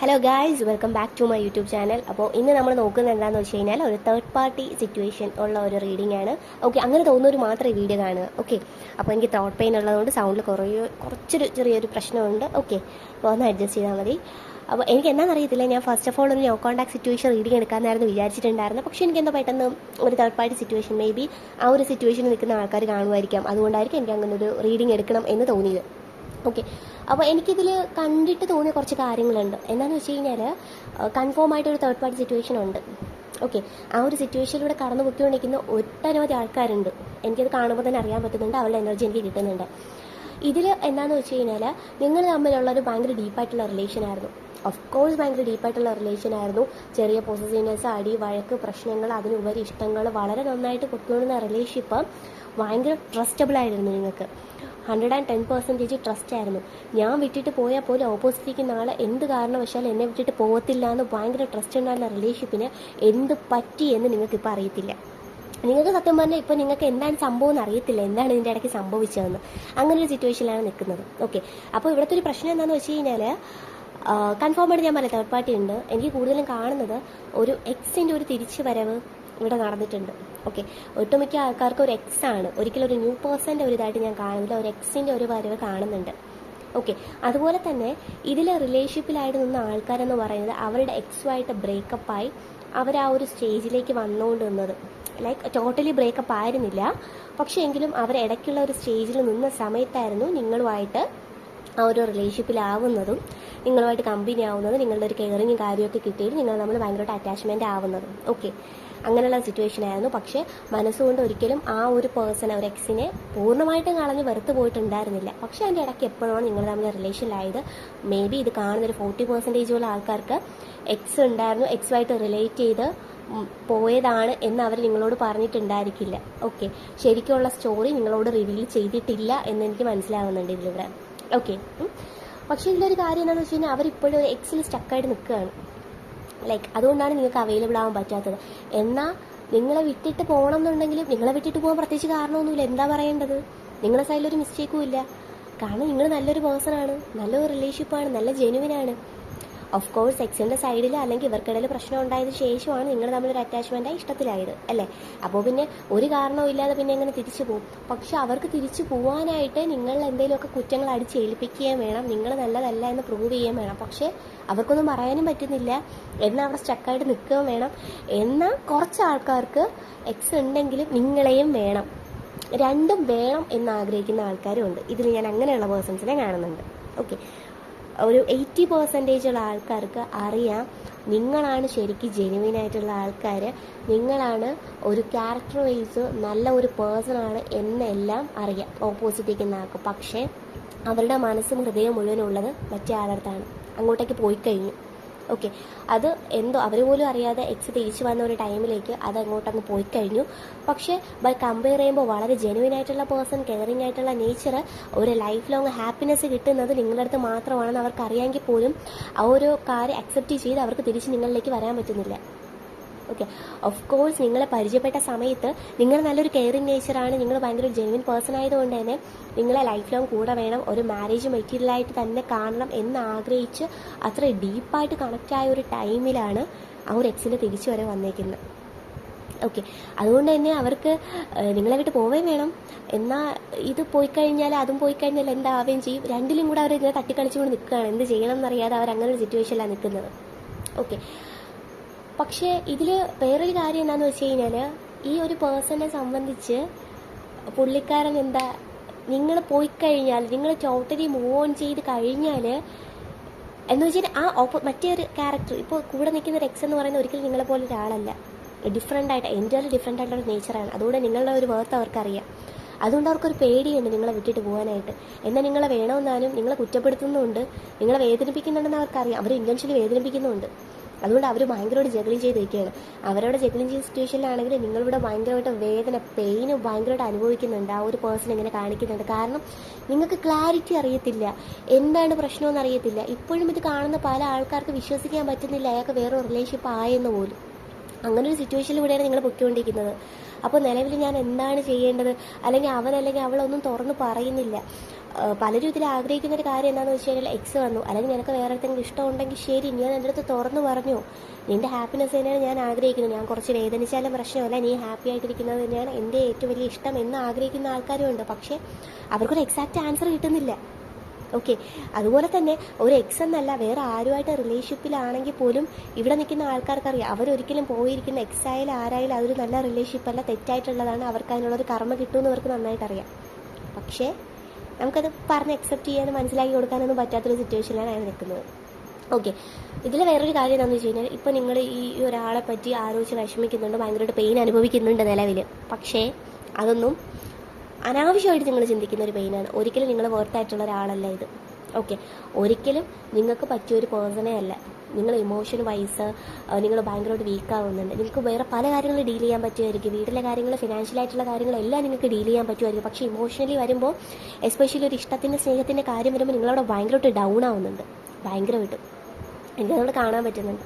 Hello guys welcome back to my YouTube channel അപ്പോൾ ഇന്ന് നമ്മൾ നോക്കുന്നത് എന്താണെന്ന് വെച്ച് കഴിഞ്ഞാൽ ഒരു തേർഡ് പാർട്ടി സിറ്റുവേഷൻ ഉള്ള ഒരു റീഡിംഗ് ആണ്. ഓക്കെ അങ്ങനെ തോന്നുന്നവർ മാത്രമേ വീഡിയോ കാണുക. ഓക്കെ അപ്പോൾ എനിക്ക് തോട്ട് പെയിൻ ഉള്ളതുകൊണ്ട് സൗണ്ടിൽ കുറേ കുറച്ചൊരു ചെറിയൊരു പ്രശ്നമുണ്ട്. ഓക്കെ അപ്പോൾ ഒന്ന് അഡ്ജസ്റ്റ് ചെയ്താൽ മതി. അപ്പോൾ എനിക്ക് എന്താണെന്നറിയത്തില്ല ഞാൻ ഫസ്റ്റ് ഓഫ് ഓൾ ഒരു നോ കോൺടാക്ട് സിറ്റുവേഷൻ റീഡിംഗ് എടുക്കാമെന്നായിരുന്നു വിചാരിച്ചിട്ടുണ്ടായിരുന്നു പക്ഷേ എനിക്ക് എന്തോ പെട്ടെന്ന് ഒരു third party situation may be ആ ഒരു സിറ്റുവേഷനിൽ നിൽക്കുന്ന ആൾക്കാർ കാണുമായിരിക്കാം. അതുകൊണ്ടായിരിക്കും എനിക്ക് അങ്ങനെ ഒരു റീഡിംഗ് എടുക്കണം എന്ന് തോന്നിയത്. ഓക്കെ. അപ്പോൾ എനിക്കിതിൽ കണ്ടിട്ട് തോന്നിയ കുറച്ച് കാര്യങ്ങളുണ്ട്. എന്താണെന്ന് വെച്ച് കഴിഞ്ഞാൽ കൺഫേം ആയിട്ട് ഒരു തേർഡ് പാർട്ടി സിറ്റുവേഷൻ ഉണ്ട്. ഓക്കെ. ആ ഒരു സിറ്റുവേഷനിലൂടെ കടന്നു പൊയ്ക്കൊണ്ടിരിക്കുന്ന ഒട്ടനവധി ആൾക്കാരുണ്ട്. എനിക്കത് കാണുമ്പോൾ തന്നെ അറിയാൻ പറ്റുന്നുണ്ട്. അവരുടെ എനർജി എനിക്ക് കിട്ടുന്നുണ്ട്. ഇതിൽ എന്താണെന്ന് വെച്ച് കഴിഞ്ഞാൽ നിങ്ങൾ തമ്മിലുള്ള ഒരു ഭയങ്കര ഡീപ്പായിട്ടുള്ള റിലേഷൻ ആയിരുന്നു. ഓഫ് കോഴ്സ് ഭയങ്കര ഡീപ്പായിട്ടുള്ള റിലേഷൻ ആയിരുന്നു. ചെറിയ പോസസീവ്നെസ് അടി വഴക്ക് പ്രശ്നങ്ങൾ അതിനുപരി ഇഷ്ടങ്ങൾ വളരെ നന്നായിട്ട് പൊട്ടുകൊണ്ടുന്ന റിലേഷൻഷിപ്പ് ഭയങ്കര ട്രസ്റ്റബിൾ ആയിരുന്നു നിങ്ങൾക്ക്. Hundred and ten percentage trust ആയിരുന്നു. ഞാൻ വിട്ടിട്ട് പോയാൽ പോലും ഓപ്പോസിറ്റിക്ക് നാളെ എന്ത് കാരണവശാൽ എന്നെ വിട്ടിട്ട് പോകത്തില്ല എന്ന് ഭയങ്കര ട്രസ്റ്റ് ഉണ്ടായിരുന്ന റിലേഷൻഷിപ്പിന് എന്ത് പറ്റി എന്ന് നിങ്ങൾക്കിപ്പോൾ അറിയത്തില്ല. നിങ്ങൾക്ക് സത്യം പറഞ്ഞാൽ ഇപ്പോൾ നിങ്ങൾക്ക് എന്താണ് സംഭവം എന്ന് അറിയത്തില്ല. എന്താണ് ഇതിന്റെ ഇടയ്ക്ക് സംഭവിച്ചതെന്ന്. അങ്ങനെ ഒരു സിറ്റുവേഷനിലാണ് നിൽക്കുന്നത്. ഓക്കെ അപ്പോൾ ഇവിടുത്തെ ഒരു പ്രശ്നം എന്താണെന്ന് വെച്ച് കഴിഞ്ഞാൽ കൺഫേം ആയിട്ട് ഞാൻ പറയാം. തേർഡ് പാർട്ടി ഉണ്ട്. എനിക്ക് കൂടുതലും കാണുന്നത് ഒരു എക്സിന്റെ ഒരു തിരിച്ചു വരവ് ഇവിടെ നടന്നിട്ടുണ്ട്. ഓക്കെ ഒട്ടുമിക്ക ആൾക്കാർക്ക് ഒരു എക്സ് ആണ്. ഒരിക്കലും ഒരു ന്യൂ പേഴ്സന്റെ ഒരു ഇതായിട്ട് ഞാൻ കാണുന്നില്ല. ഒരു എക്സിന്റെ ഒരു വരവ് കാണുന്നുണ്ട്. ഓക്കെ അതുപോലെ തന്നെ ഇതിലെ റിലേഷൻഷിപ്പിലായിട്ട് നിന്ന ആൾക്കാരെന്ന് പറയുന്നത് അവരുടെ എക്സുമായിട്ട് ബ്രേക്കപ്പായി അവർ ആ ഒരു സ്റ്റേജിലേക്ക് വന്നുകൊണ്ട് നിന്നത്. ലൈക്ക് ടോട്ടലി ബ്രേക്കപ്പ് ആയിരുന്നില്ല. പക്ഷേ എങ്കിലും അവർ ഇടയ്ക്കുള്ള ഒരു സ്റ്റേജിൽ നിന്ന സമയത്തായിരുന്നു നിങ്ങളുമായിട്ട് ആ ഒരു റിലേഷൻഷിപ്പിലാവുന്നതും നിങ്ങളുമായിട്ട് കമ്പനി ആവുന്നതും നിങ്ങളുടെ ഒരു കെയറിങ്ങും കാര്യമൊക്കെ കിട്ടിയിട്ട് നിങ്ങൾ നമ്മൾ ഭയങ്കരമായിട്ട് അറ്റാച്ച്മെന്റ് ആവുന്നതും. ഓക്കെ അങ്ങനെയുള്ള സിറ്റുവേഷൻ ആയിരുന്നു. പക്ഷേ മനസ്സുകൊണ്ട് ഒരിക്കലും ആ ഒരു പേഴ്സൺ ഒരു എക്സിനെ പൂർണമായിട്ടും കളഞ്ഞ് വെറുത്ത് പോയിട്ടുണ്ടായിരുന്നില്ല. പക്ഷേ അതിന്റെ ഇടയ്ക്ക് എപ്പോഴാണ് നിങ്ങൾ തമ്മിൽ റിലേഷനിലായത് മേ ബി ഇത് കാണുന്നൊരു ഫോർട്ടി പെർസെന്റേജുള്ള ആൾക്കാർക്ക് എക്സ് ഉണ്ടായിരുന്നു എക്സുമായിട്ട് റിലേറ്റ് ചെയ്ത് പോയതാണ് എന്ന് അവർ നിങ്ങളോട് പറഞ്ഞിട്ടുണ്ടായിരിക്കില്ല. ഓക്കെ ശരിക്കുള്ള സ്റ്റോറി നിങ്ങളോട് റിവീൽ ചെയ്തിട്ടില്ല എന്ന് എനിക്ക് മനസ്സിലാവുന്നുണ്ട് ഇതിലൂടെ. ഓക്കെ പക്ഷേ ഇതിലൊരു കാര്യം എന്താണെന്ന് വെച്ച് കഴിഞ്ഞാൽ അവരിപ്പോഴും ഒരു എക്സിൽ സ്റ്റക്കായിട്ട് നിൽക്കുകയാണ്. ലൈക്ക് അതുകൊണ്ടാണ് നിങ്ങൾക്ക് അവൈലബിൾ ആവാൻ പറ്റാത്തത്. എന്നാൽ നിങ്ങളെ വിട്ടിട്ട് പോകണം എന്നുണ്ടെങ്കിലും നിങ്ങളെ വിട്ടിട്ട് പോകാൻ പ്രത്യേകിച്ച് കാരണമൊന്നുമില്ല. എന്താ പറയേണ്ടത്? നിങ്ങളുടെ സൈഡിലൊരു മിസ്റ്റേക്കും ഇല്ല. കാരണം നിങ്ങൾ നല്ലൊരു പേഴ്സണാണ് നല്ലൊരു റിലേഷൻഷിപ്പാണ് നല്ല ജെനുവിനാണ് ഓഫ് കോഴ്സ് എക്സിന്റെ സൈഡിൽ അല്ലെങ്കിൽ ഇവർക്കിടയിൽ പ്രശ്നം ഉണ്ടായതിനു ശേഷമാണ് നിങ്ങൾ തമ്മിലൊരു അറ്റാച്ച്മെന്റായി ഇഷ്ടത്തിലായത് അല്ലേ? അപ്പോൾ പിന്നെ ഒരു കാരണവും ഇല്ലാതെ പിന്നെ എങ്ങനെ തിരിച്ചു പോകും. പക്ഷെ അവർക്ക് തിരിച്ചു പോകാനായിട്ട് നിങ്ങൾ എന്തെങ്കിലുമൊക്കെ കുറ്റങ്ങൾ അടിച്ചേൽപ്പിക്കുകയും വേണം. നിങ്ങൾ നല്ലതല്ല എന്ന് പ്രൂവ് ചെയ്യുകയും വേണം. പക്ഷേ അവർക്കൊന്നും പറയാനും പറ്റുന്നില്ല. എന്നാൽ അവിടെ സ്റ്റക്കായിട്ട് നിൽക്കുകയും വേണം. എന്നാൽ കുറച്ച് ആൾക്കാർക്ക് എക്സ് ഉണ്ടെങ്കിലും നിങ്ങളെയും വേണം. രണ്ടും വേണം എന്ന് ആഗ്രഹിക്കുന്ന ആൾക്കാരും ഉണ്ട്. ഇതിൽ ഞാൻ അങ്ങനെയുള്ള പേഴ്സൺസിനെ കാണുന്നുണ്ട്. ഓക്കെ ഒരു എയ്റ്റി പെർസെന്റേജ് ഉള്ള ആൾക്കാർക്ക് അറിയാം നിങ്ങളാണ് ശരിക്കും ജെനുവിൻ ആയിട്ടുള്ള ആൾക്കാർ നിങ്ങളാണ് ഒരു ക്യാരക്ടർ വൈസ് നല്ല ഒരു പേഴ്സണാണ് എന്നെല്ലാം അറിയാം. ഓപ്പോസിറ്റ് നിൽക്കുന്ന ആൾക്ക് പക്ഷേ അവരുടെ മനസ്സും ഹൃദയം മുഴുവനുള്ളത് മറ്റേ ആളടുത്താണ് അങ്ങോട്ടേക്ക് പോയി കഴിഞ്ഞു. ഓക്കെ അത് എന്തോ അവർ പോലും അറിയാതെ എക്സ് തിരിച്ചു വന്ന ഒരു ടൈമിലേക്ക് അത് അങ്ങോട്ടങ്ങ് പോയി കഴിഞ്ഞു. പക്ഷേ ബൈ കമ്പയർ ചെയ്യുമ്പോൾ വളരെ ജെനുവിൻ ആയിട്ടുള്ള പേഴ്സൺ കെയറിങ് ആയിട്ടുള്ള നേച്ചർ ഒരു ലൈഫ് ലോങ് ഹാപ്പിനെസ് കിട്ടുന്നത് നിങ്ങളുടെ അടുത്ത് മാത്രമാണെന്ന് അവർക്ക് അറിയാമെങ്കിൽ പോലും ആ ഒരു കാര്യം അക്സെപ്റ്റ് ചെയ്ത് അവർക്ക് തിരിച്ച് നിങ്ങളിലേക്ക് വരാൻ പറ്റുന്നില്ല. ഓക്കെ ഓഫ് കോഴ്സ് നിങ്ങളെ പരിചയപ്പെട്ട സമയത്ത് നിങ്ങൾ നല്ലൊരു കെയറിങ് നേച്ചറാണ് നിങ്ങൾ ഭയങ്കര ഒരു ജെനുവിൻ പേഴ്സൺ ആയതുകൊണ്ട് തന്നെ നിങ്ങളെ ലൈഫ് ലോങ് കൂടെ വേണം ഒരു മാരേജ് മെറ്റീരിയലായിട്ട് തന്നെ കാണണം എന്ന് ആഗ്രഹിച്ച് അത്ര ഡീപ്പായിട്ട് കണക്റ്റ് ആയ ഒരു ടൈമിലാണ് ആ ഒരു എക്സിന്റെ തിരിച്ചു വരെ വന്നേക്കുന്നത്. ഓക്കെ അതുകൊണ്ട് തന്നെ അവർക്ക് നിങ്ങളെ വിട്ട് പോവുകയും വേണം. എന്നാൽ ഇത് പോയി കഴിഞ്ഞാൽ അതും പോയി കഴിഞ്ഞാൽ എന്താവുകയും ചെയ്യും. രണ്ടിലും കൂടെ അവർ ഇങ്ങനെ തട്ടിക്കളിച്ചുകൊണ്ട് നിൽക്കുകയാണ്. എന്ത് ചെയ്യണം എന്നറിയാതെ അവർ അങ്ങനെ ഒരു സിറ്റുവേഷനിലാണ് നിൽക്കുന്നത്. ഓക്കെ പക്ഷേ ഇതിൽ വേറൊരു കാര്യം എന്താണെന്ന് വെച്ച് കഴിഞ്ഞാൽ ഈ ഒരു പേഴ്സണെ സംബന്ധിച്ച് പുള്ളിക്കാരൻ എന്താ നിങ്ങൾ പോയി കഴിഞ്ഞാൽ നിങ്ങൾ ടോട്ടലി മൂവ് ഓൺ ചെയ്ത് കഴിഞ്ഞാൽ എന്ന് വെച്ചാൽ ആ ഓപ്പോ മറ്റേ ഒരു ക്യാരക്ടർ ഇപ്പോൾ കൂടെ നിൽക്കുന്ന ഒരു എക്സ് എന്ന് പറയുന്ന ഒരിക്കലും നിങ്ങളെ പോലെ ഒരാളല്ല ഡിഫറെന്റ് ആയിട്ട് എന്റെ ഡിഫറെന്റ് ആയിട്ടുള്ള നേച്ചറാണ് അതുകൊണ്ട് നിങ്ങളുടെ ഒരു വേർത്ത് അവർക്കറിയാം. അതുകൊണ്ട് അവർക്കൊരു പേടിയുണ്ട് നിങ്ങളെ വിട്ടിട്ട് പോകാനായിട്ട്. എന്നാൽ നിങ്ങളെ വേണമെന്നാലും നിങ്ങളെ കുറ്റപ്പെടുത്തുന്നുണ്ട് നിങ്ങളെ വേദനിപ്പിക്കുന്നുണ്ടെന്ന് അവർക്കറിയാം. അവർ ഇന്റൻഷനിൽ വേദനിപ്പിക്കുന്നുമുണ്ട് അതുകൊണ്ട് അവർ ഭയങ്കരമായിട്ട് ജഗലിങ് ചെയ്തിരിക്കുകയാണ് അവരവിടെ ജഗലിങ് ചെയ്ത സിറ്റുവേഷനിലാണെങ്കിൽ നിങ്ങളിവിടെ ഭയങ്കരമായിട്ട് വേദന പെയിന് ഭയങ്കരമായിട്ട് അനുഭവിക്കുന്നുണ്ട്. ആ ഒരു പേഴ്സൺ ഇങ്ങനെ കാണിക്കുന്നുണ്ട്. കാരണം നിങ്ങൾക്ക് ക്ലാരിറ്റി അറിയത്തില്ല. എന്താണ് പ്രശ്നമെന്ന് അറിയത്തില്ല. ഇപ്പോഴും ഇത് കാണുന്ന പല ആൾക്കാർക്ക് വിശ്വസിക്കാൻ പറ്റുന്നില്ല. അയാൾക്ക് വേറൊരു റിലേഷൻഷിപ്പ് ആയെന്ന് പോലും. അങ്ങനെ ഒരു സിറ്റുവേഷനിലൂടെയാണ് നിങ്ങൾ പൊയ്ക്കൊണ്ടിരിക്കുന്നത്. അപ്പോൾ നിലവിൽ ഞാൻ എന്താണ് ചെയ്യേണ്ടത്? അല്ലെങ്കിൽ അവൻ അല്ലെങ്കിൽ അവളൊന്നും തുറന്ന് പറയുന്നില്ല. പലരും ഇതിൽ ആഗ്രഹിക്കുന്ന ഒരു കാര്യം എന്താണെന്ന് വെച്ച് കഴിഞ്ഞാൽ എക്സ് വന്നു. അല്ലെങ്കിൽ നിനക്ക് വേറെ എന്തെങ്കിലും ഇഷ്ടമുണ്ടെങ്കിൽ ശരി നീ എന്റെ അടുത്ത് തുറന്നു പറഞ്ഞു. നിന്റെ ഹാപ്പിനെസ് തന്നെയാണ് ഞാൻ ആഗ്രഹിക്കുന്നത്. ഞാൻ കുറച്ച് വേദനിച്ചാലും പ്രശ്നമല്ല നീ ഹാപ്പി ആയിട്ടിരിക്കുന്നത് തന്നെയാണ് എന്റെ ഏറ്റവും വലിയ ഇഷ്ടം എന്ന് ആഗ്രഹിക്കുന്ന ആൾക്കാരും ഉണ്ട്. പക്ഷേ അവർക്കൊരു എക്സാക്റ്റ് ആൻസർ കിട്ടുന്നില്ല. ഓക്കെ അതുപോലെ തന്നെ ഒരു എക്സ് എന്നല്ല വേറെ ആരുമായിട്ട് റിലേഷൻഷിപ്പിലാണെങ്കിൽ പോലും ഇവിടെ നിൽക്കുന്ന ആൾക്കാർക്കറിയാം. അവരൊരിക്കലും പോയിരിക്കുന്ന എക്സ് ആയാലും ആരായാലും അതൊരു നല്ല റിലേഷൻഷിപ്പ് അല്ല തെറ്റായിട്ടുള്ളതാണ്. അവർക്ക് അതിനുള്ളൊരു കർമ്മ കിട്ടുമെന്ന് അവർക്ക് നന്നായിട്ട് അറിയാം പക്ഷേ നമുക്കത് പറഞ്ഞ് അക്സെപ്റ്റ് ചെയ്യാനും മനസ്സിലാക്കി കൊടുക്കാനൊന്നും പറ്റാത്തൊരു സിറ്റുവേഷനിലാണ് അയാൾ നിൽക്കുന്നത്. ഓക്കെ ഇതിൽ വേറൊരു കാര്യം എന്താണെന്ന് വെച്ച് കഴിഞ്ഞാൽ ഇപ്പോൾ നിങ്ങൾ ഈ ഒരാളെ പറ്റി ആലോചിച്ച് വിഷമിക്കുന്നുണ്ട് ഭയങ്കരമായിട്ട് പെയിൻ അനുഭവിക്കുന്നുണ്ട് നിലവിൽ പക്ഷേ അതൊന്നും അനാവശ്യമായിട്ട് നിങ്ങൾ ചിന്തിക്കുന്ന ഒരു പെയിനാണ് ഒരിക്കലും നിങ്ങൾ വേർത്തായിട്ടുള്ള ഒരാളല്ല ഇത്. ഓക്കെ ഒരിക്കലും നിങ്ങൾക്ക് പറ്റിയ ഒരു പേഴ്സണേ അല്ല. നിങ്ങൾ ഇമോഷൻ വൈസ് നിങ്ങൾ ഭയങ്കരമായിട്ട് വീക്ക് ആവുന്നുണ്ട്. നിങ്ങൾക്ക് വേറെ പല കാര്യങ്ങളും ഡീൽ ചെയ്യാൻ പറ്റുമായിരിക്കും. വീട്ടിലെ കാര്യങ്ങൾ ഫിനാൻഷ്യൽ ആയിട്ടുള്ള കാര്യങ്ങളെല്ലാം നിങ്ങൾക്ക് ഡീൽ ചെയ്യാൻ പറ്റുമായിരിക്കും. പക്ഷേ ഇമോഷണലി വരുമ്പോൾ എസ്പെഷ്യലി ഒരു ഇഷ്ടത്തിന്റെ സ്നേഹത്തിന്റെ കാര്യം വരുമ്പോൾ നിങ്ങളവിടെ ഭയങ്കരമായിട്ട് ഡൗൺ ആവുന്നുണ്ട്. ഭയങ്കരമായിട്ട്. എനിക്കതോട് കാണാൻ പറ്റുന്നുണ്ട്.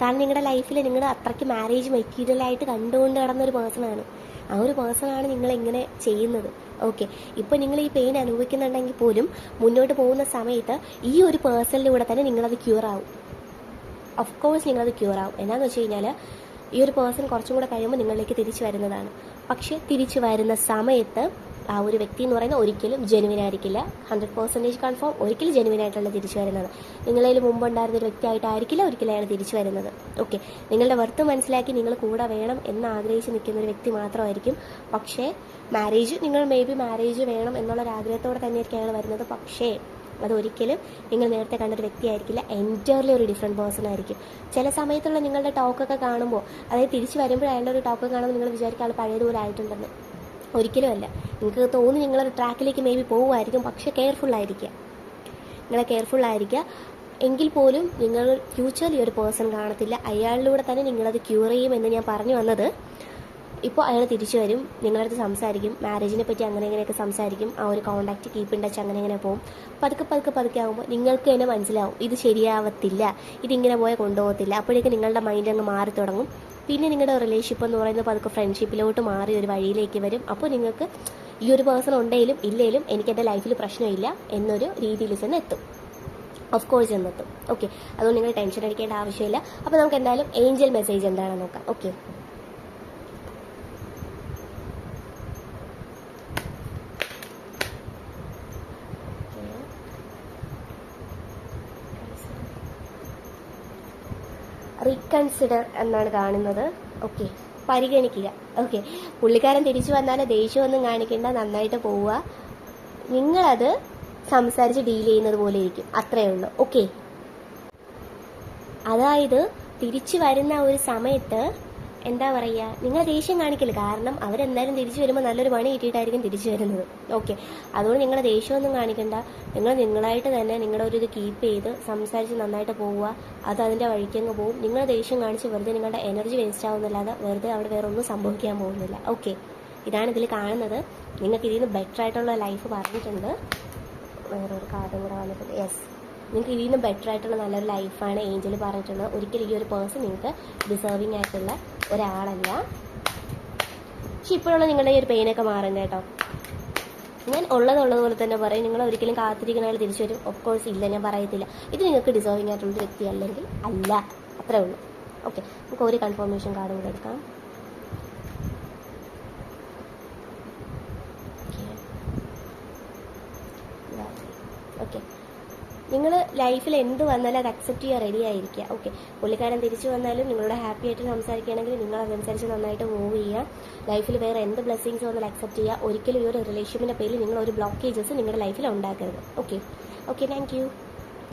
കാരണം നിങ്ങളുടെ ലൈഫിൽ നിങ്ങൾ അത്രയ്ക്ക് മാരേജ് മെറ്റീരിയലായിട്ട് കണ്ടുകൊണ്ട് കിടന്ന ഒരു പേഴ്സണാണ് ആ ഒരു പേഴ്സണാണ് നിങ്ങൾ എങ്ങനെ ചെയ്യുന്നത്. ഓക്കെ ഇപ്പോൾ നിങ്ങൾ ഈ പെയിൻ അനുഭവിക്കുന്നുണ്ടെങ്കിൽ പോലും മുന്നോട്ട് പോകുന്ന സമയത്ത് ഈ ഒരു പേഴ്സണിലൂടെ തന്നെ നിങ്ങളത് ക്യൂർ ആവും. ഓഫ് കോഴ്സ് നിങ്ങളത് ക്യൂർ ആവും. എന്നാന്ന് വെച്ച് കഴിഞ്ഞാൽ ഈ ഒരു പേഴ്സൺ കുറച്ചും കൂടെ കഴിയുമ്പോൾ നിങ്ങളിലേക്ക് തിരിച്ചു വരുന്നതാണ്. പക്ഷേ തിരിച്ചു വരുന്ന സമയത്ത് ആ ഒരു വ്യക്തി എന്ന് പറയുന്നത് ഒരിക്കലും ജെനുവിൻ ആയിരിക്കില്ല. ഹൺഡ്രഡ് പെർസെന്റേജ് കൺഫേം ഒരിക്കലും ജെനുവിൻ ആയിട്ടുള്ള തിരിച്ചു വരുന്നത് നിങ്ങളതിൽ മുമ്പ് ഉണ്ടായിരുന്ന ഒരു വ്യക്തിയായിട്ടായിരിക്കില്ല ഒരിക്കലും അയാൾ തിരിച്ചു വരുന്നത്. ഓക്കെ നിങ്ങളുടെ വർത്ത് മനസ്സിലാക്കി നിങ്ങൾ കൂടെ വേണം എന്ന് ആഗ്രഹിച്ച് നിൽക്കുന്ന ഒരു വ്യക്തി മാത്രമായിരിക്കും. പക്ഷേ മാരേജ് നിങ്ങൾ മേ ബി മാരേജ് വേണം എന്നുള്ള ഒരാഗ്രഹത്തോടെ തന്നെയായിരിക്കും അയാൾ വരുന്നത്. പക്ഷേ അതൊരിക്കലും നിങ്ങൾ നേരത്തെ കണ്ടൊരു വ്യക്തിയായിരിക്കില്ല എന്റയർലി ഒരു ഡിഫറെന്റ് പേഴ്സൺ ആയിരിക്കും. ചില സമയത്തുള്ള നിങ്ങളുടെ ടോക്കൊക്കെ കാണുമ്പോൾ അതായത് തിരിച്ച് വരുമ്പോൾ അയാളുടെ ഒരു ടോക്ക് കാണുമ്പോൾ നിങ്ങൾ വിചാരിക്കുക ആൾ പഴയതുപോലെ ആയിട്ടുണ്ടെന്ന്. ഒരിക്കലും അല്ല. നിങ്ങൾക്ക് തോന്നി നിങ്ങളൊരു ട്രാക്കിലേക്ക് മേ ബി പോകുമായിരിക്കും പക്ഷേ കെയർഫുൾ ആയിരിക്കുക. നിങ്ങൾ കെയർഫുൾ ആയിരിക്കുക. എങ്കിൽ പോലും നിങ്ങൾ ഫ്യൂച്ചറിൽ ഒരു പേഴ്സൺ കാണത്തില്ല. അയാളിലൂടെ തന്നെ നിങ്ങളത് ക്യൂർ ചെയ്യും എന്ന് ഞാൻ പറഞ്ഞു വന്നത്. ഇപ്പോൾ അയാൾ തിരിച്ചു വരും. നിങ്ങളടുത്ത് സംസാരിക്കും. മാരേജിനെ പറ്റി അങ്ങനെ ഇങ്ങനെയൊക്കെ സംസാരിക്കും. ആ ഒരു കോണ്ടാക്ട് കീപ്പ് ഇൻ ടച്ച് അങ്ങനെ ഇങ്ങനെ പോകും. പതുക്കെ പതുക്കെ പതുക്കെ ആകുമ്പോൾ നിങ്ങൾക്ക് തന്നെ മനസ്സിലാവും. ഇത് ശരിയാവത്തില്ല. ഇതിങ്ങനെ പോയാൽ കൊണ്ടുപോകത്തില്ല. അപ്പോഴേക്കും നിങ്ങളുടെ മൈൻഡ് അങ്ങ് മാറി തുടങ്ങും പിന്നെ നിങ്ങളുടെ റിലേഷൻഷിപ്പ് എന്ന് പറയുന്നത് പതുക്കെ ഫ്രണ്ട്ഷിപ്പിലോട്ട് മാറി ഒരു വഴിയിലേക്ക് വരും. അപ്പോൾ നിങ്ങൾക്ക് ഈ ഒരു പേഴ്സൺ ഉണ്ടെങ്കിലും ഇല്ലെങ്കിലും എനിക്ക് എന്റെ ലൈഫിൽ പ്രശ്നമില്ല എന്നൊരു രീതിയിൽ തന്നെ എത്തും. ഓഫ് കോഴ്സ് എന്നെത്തും ഓക്കെ അതുകൊണ്ട് നിങ്ങൾ ടെൻഷൻ അടിക്കേണ്ട ആവശ്യമില്ല. അപ്പോൾ നമുക്ക് എന്തായാലും ഏഞ്ചൽ മെസ്സേജ് എന്താണെന്ന് നോക്കാം. ഓക്കെ റീകൺസിഡർ എന്നാണ് കാണുന്നത്. ഓക്കെ പരിഗണിക്കുക. ഓക്കെ പുള്ളിക്കാരൻ തിരിച്ചു വന്നാൽ ദേഷ്യമൊന്നും കാണിക്കേണ്ട. നന്നായിട്ട് പോവുക. നിങ്ങളത് സംസാരിച്ച് ഡീൽ ചെയ്യുന്നത് പോലെ ഇരിക്കും. അത്രയേ ഉള്ളൂ. ഓക്കെ അതായത് തിരിച്ചു വരുന്ന ഒരു സമയത്ത് എന്താ പറയുക നിങ്ങൾ ദേഷ്യം കാണിക്കില്ല കാരണം അവരെന്തായാലും തിരിച്ചു വരുമ്പോൾ നല്ലൊരു പണി കിട്ടിയിട്ടായിരിക്കും തിരിച്ചു വരുന്നത്. ഓക്കെ അതുകൊണ്ട് നിങ്ങൾ ദേഷ്യമൊന്നും കാണിക്കണ്ട. നിങ്ങൾ നിങ്ങളായിട്ട് തന്നെ നിങ്ങളുടെ ഒരു ഇത് കീപ്പ് ചെയ്ത് സംസാരിച്ച് നന്നായിട്ട് പോവുക. അത് അതിന്റെ വഴിക്കങ്ങ് പോവും നിങ്ങൾ ദേഷ്യം കാണിച്ച് വെറുതെ നിങ്ങളുടെ എനർജി വേസ്റ്റ് ആവുന്നില്ലാതെ വെറുതെ അവിടെ വേറെ ഒന്നും സംഭവിക്കാൻ പോകുന്നില്ല. ഓക്കെ ഇതാണ് ഇതിൽ കാണുന്നത്. നിങ്ങൾക്ക് ഇതിൽ നിന്ന് ബെറ്റർ ആയിട്ടുള്ള ലൈഫ് പറഞ്ഞിട്ടുണ്ട്. വേറൊരു കാർഡും കൂടെ വന്നിട്ടുണ്ട്. യെസ് നിങ്ങൾക്ക് ഇതിൽ ബെറ്റർ ആയിട്ടുള്ള നല്ലൊരു ലൈഫാണ് ഏഞ്ചൽ പറഞ്ഞിട്ടുള്ളത്. ഒരിക്കലും ഈ ഒരു പേഴ്സൺ നിങ്ങൾക്ക് ഡിസേർവിംഗ് ആയിട്ടുള്ള ഒരാളല്ല. പക്ഷെ ഇപ്പോഴുള്ള നിങ്ങളുടെ ഈ ഒരു പെയിനൊക്കെ മാറും കേട്ടോ. ഞാൻ ഉള്ളതുള്ളത് പോലെ തന്നെ പറയും. നിങ്ങൾ ഒരിക്കലും കാത്തിരിക്കുന്ന ആൾ തിരിച്ചു വരും. ഓഫ് കോഴ്സ് ഇല്ല ഞാൻ പറയത്തില്ല. ഇത് നിങ്ങൾക്ക് ഡിസേർവിംഗ് ആയിട്ടുള്ള ഒരു വ്യക്തി അല്ലെങ്കിൽ അല്ല. അത്രേ ഉള്ളൂ. ഓക്കെ നമുക്ക് ഒരു കൺഫർമേഷൻ കാർഡും കൂടെ എടുക്കാം. ഓക്കെ നിങ്ങൾ ലൈഫിൽ എന്ത് വന്നാലും അത് അക്സെപ്റ്റ് ചെയ്യാൻ റെഡി ആയിരിക്കുക. ഓക്കെ പുള്ളിക്കാരൻ തിരിച്ചു വന്നാലും നിങ്ങളോട് ഹാപ്പി ആയിട്ട് സംസാരിക്കുകയാണെങ്കിൽ നിങ്ങൾ അതനുസരിച്ച് നന്നായിട്ട് മൂവ് ചെയ്യുക. ലൈഫിൽ വേറെ എന്ത് ബ്ലെസ്സിങ്സ് വന്നാലും അക്സെപ്റ്റ് ചെയ്യുക. ഒരിക്കലും ഈ ഒരു റിലേഷൻഷിപ്പിന്റെ പേരിൽ നിങ്ങൾ ഒരു ബ്ലോക്കേജസ് നിങ്ങളുടെ ലൈഫിൽ ഉണ്ടാക്കരുത്. Okay okay thank